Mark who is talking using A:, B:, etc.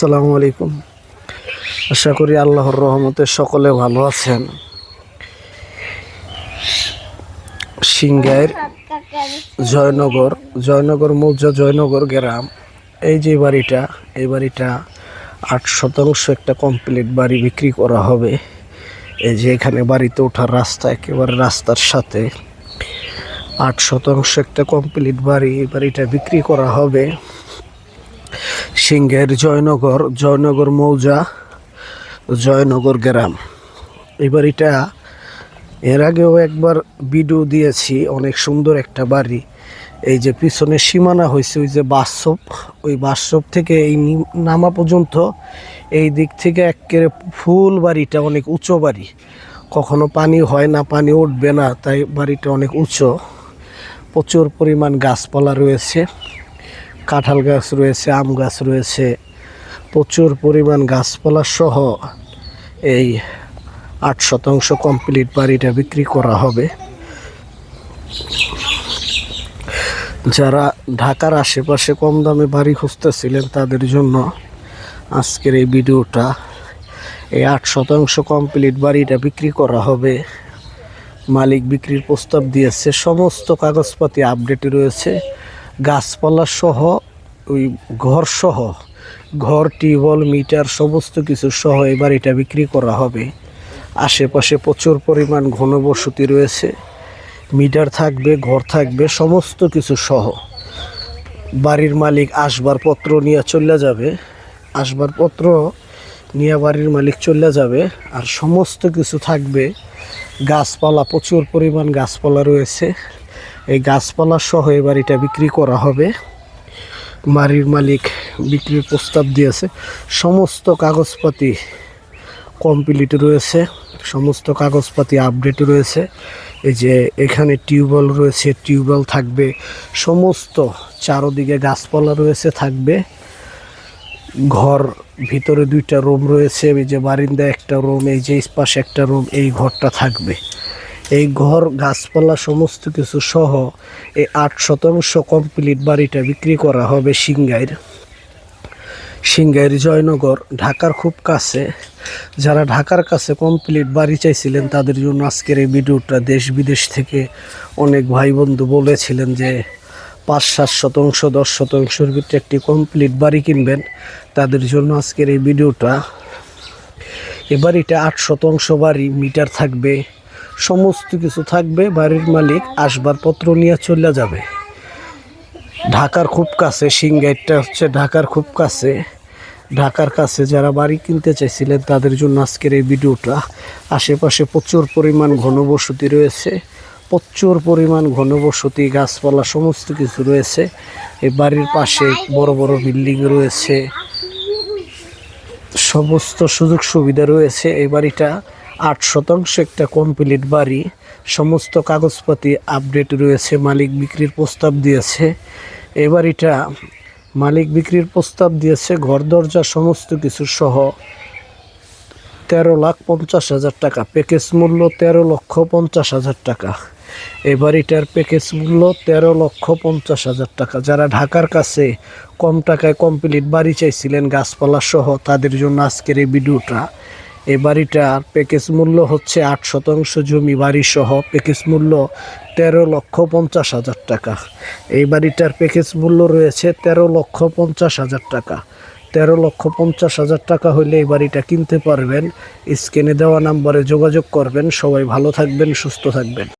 A: আসসালামু আলাইকুম। আশা করি আল্লাহর রহমতে সকলে ভালো আছেন। সিংগাইর জয়নগর জয়নগর মৌজা জয়নগর গ্রাম, এই যে বাড়িটা, এই বাড়িটা আট শতাংশ একটা কমপ্লিট বাড়ি বিক্রি করা হবে। এই যে এখানে বাড়িতে ওঠার রাস্তা একেবারে রাস্তার সাথে। আট শতাংশ একটা কমপ্লিট বাড়ি, এই বাড়িটা বিক্রি করা হবে। সিংহের জয়নগর জয়নগর মৌজা, জয়নগর গ্রাম। এই বাড়িটা এর আগেও একবার ভিডিও দিয়েছি, অনেক সুন্দর একটা বাড়ি। এই যে পিছনে সীমানা হয়েছে, ওই যে বাস্তব ওই বাস্তব থেকে এই নামা পর্যন্ত এই দিক থেকে একেবারে ফুল বাড়িটা অনেক উঁচু বাড়ি। কখনো পানি হয় না, পানি উঠবে না, তাই বাড়িটা অনেক উঁচু। প্রচুর পরিমাণ গাছপালা রয়েছে। কাঁঠাল গাছ রয়েছে, আম গাছ রয়েছে, প্রচুর পরিমাণ গাছপালা সহ এই আট শতাংশ কমপ্লিট বাড়িটা বিক্রি করা হবে। যারা ঢাকার আশেপাশে কম দামে বাড়ি খুঁজতেছিলেন তাদের জন্য আজকের এই ভিডিওটা, এই আট শতাংশ কমপ্লিট বাড়িটা বিক্রি করা হবে। মালিক বিক্রির প্রস্তাব দিয়েছে, সমস্ত কাগজপাতি আপডেট রয়েছে। গাছপালা সহ ওই ঘর সহ, ঘর, টিউবওয়েল, মিটার, সমস্ত কিছু সহ এবার এটা বিক্রি করা হবে। আশেপাশে প্রচুর পরিমাণ ঘনবসতি রয়েছে। মিটার থাকবে, ঘর থাকবে, সমস্ত কিছু সহ। বাড়ির মালিক আসবার পত্র নিয়ে চলে যাবে। আসবার পত্র নিয়ে বাড়ির মালিক চলে যাবে আর সমস্ত কিছু থাকবে। গাছপালা, প্রচুর পরিমাণ গাছপালা রয়েছে। এই গাছপালা সহ এবার এটা বিক্রি করা হবে। বাড়ির মালিক বিক্রির প্রস্তাব দিয়েছে। সমস্ত কাগজপাতি কমপ্লিট রয়েছে। সমস্ত কাগজপাতি আপডেট রয়েছে। এই যে এখানে টিউবওয়েল রয়েছে, টিউবওয়েল থাকবে। সমস্ত চারোদিকে গাছপালা রয়েছে, থাকবে। ঘর ভিতরে দুইটা রুম রয়েছে। এই যে বারিন্দা একটা রুম এই যে পাশে একটা রুম এই ঘরটা থাকবে। এই ঘর, গাছপালা, সমস্ত কিছু সহ এই আট শতাংশ কমপ্লিট বাড়িটা বিক্রি করা হবে সিংগাইর। সিংগাইর জয়নগর, ঢাকার খুব কাছে। যারা ঢাকার কাছে কমপ্লিট বাড়ি চাইছিলেন, তাদের জন্য আজকের এই ভিডিওটা দেশ বিদেশ থেকে অনেক ভাই বন্ধু বলেছিলেন যে পাঁচ, সাত শতাংশ, দশ শতাংশের ভিতরে একটি কমপ্লিট বাড়ি কিনবেন। তাদের জন্য আজকের এই ভিডিওটা। এ বাড়িটা আট শতাংশ বাড়ি, মিটার থাকবে। সমস্ত কিছু থাকবে, বাড়ির মালিক আসবার পত্র নিয়ে চলে যাবে। ঢাকার খুব কাছে, সিংগাইটটা হচ্ছে ঢাকার খুব কাছে। ঢাকার কাছে যারা বাড়ি কিনতে চাইছিলেন, তাদের জন্য আজকের এই ভিডিওটা। আশেপাশে প্রচুর পরিমাণ ঘনবসতি রয়েছে। প্রচুর পরিমাণ ঘনবসতি, গাছপালা, সমস্ত কিছু রয়েছে। এই বাড়ির পাশে বড় বড় বিল্ডিং রয়েছে। সমস্ত সুযোগ সুবিধা রয়েছে এই বাড়িটা। আট শতাংশ একটা কমপ্লিট বাড়ি, সমস্ত কাগজপাতি আপডেট রয়েছে, মালিক বিক্রির প্রস্তাব দিয়েছে। এই বাড়িটা মালিক বিক্রির প্রস্তাব দিয়েছে, ঘর দরজা সমস্ত কিছু সহ তেরো লাখ পঞ্চাশ হাজার টাকা। প্যাকেজ মূল্য তেরো লক্ষ পঞ্চাশ হাজার টাকা। এই বাড়িটার প্যাকেজ মূল্য তেরো লক্ষ পঞ্চাশ হাজার টাকা। যারা ঢাকার কাছে কম টাকায় কমপ্লিট বাড়ি চাইছিলেন, গাছপালা সহ, তাদের জন্য আজকের এই ভিডিওটা। এই বাড়িটার প্যাকেজ মূল্য হচ্ছে আট শতাংশ জমি বাড়ি সহ প্যাকেজ মূল্য তেরো লক্ষ পঞ্চাশ হাজার টাকা। এই বাড়িটার প্যাকেজ মূল্য রয়েছে তেরো লক্ষ পঞ্চাশ হাজার টাকা। তেরো লক্ষ পঞ্চাশ হাজার টাকা হলে এই বাড়িটা কিনতে পারবেন। স্ক্রিনে দেওয়া নাম্বারে যোগাযোগ করবেন। সবাই ভালো থাকবেন, সুস্থ থাকবেন।